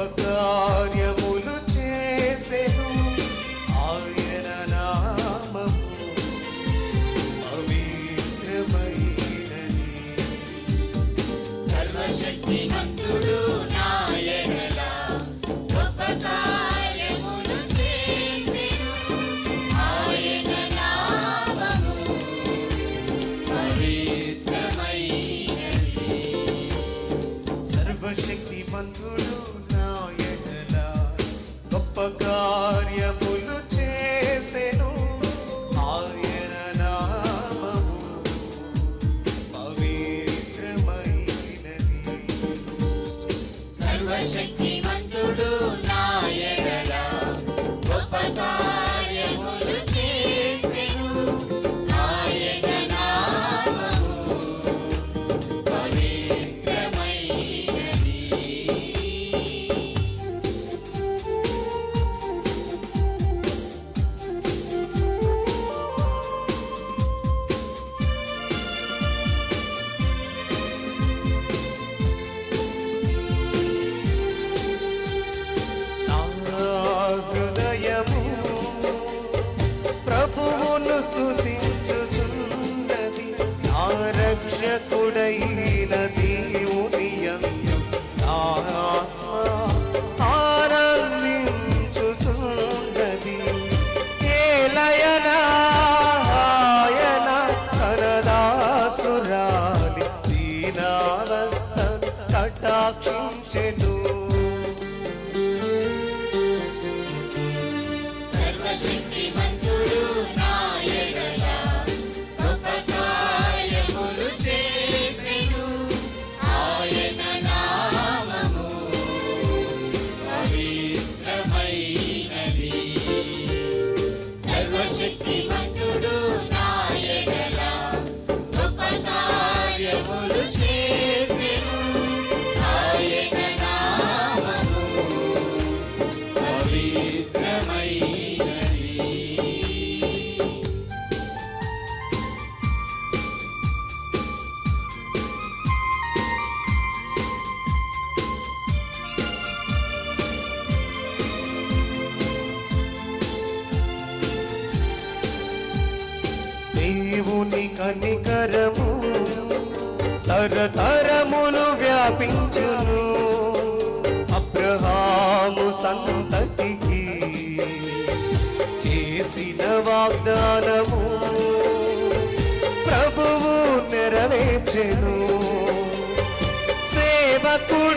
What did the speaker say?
fakar ya god స్తుతించుచున్నది నా రక్షకుడైన దేవుని యందు నా ఆత్మ ఆనందించుచున్నది. ఏలయనాయన తనదాసురాలి దీనావస్థ కటాక్షించెను. నీ కనికరము తరతరమును వ్యాపించును. అబ్రహాము సంతతికి చేసిన వాగ్దానము ప్రభువు నెరవేర్చెను. సేవకు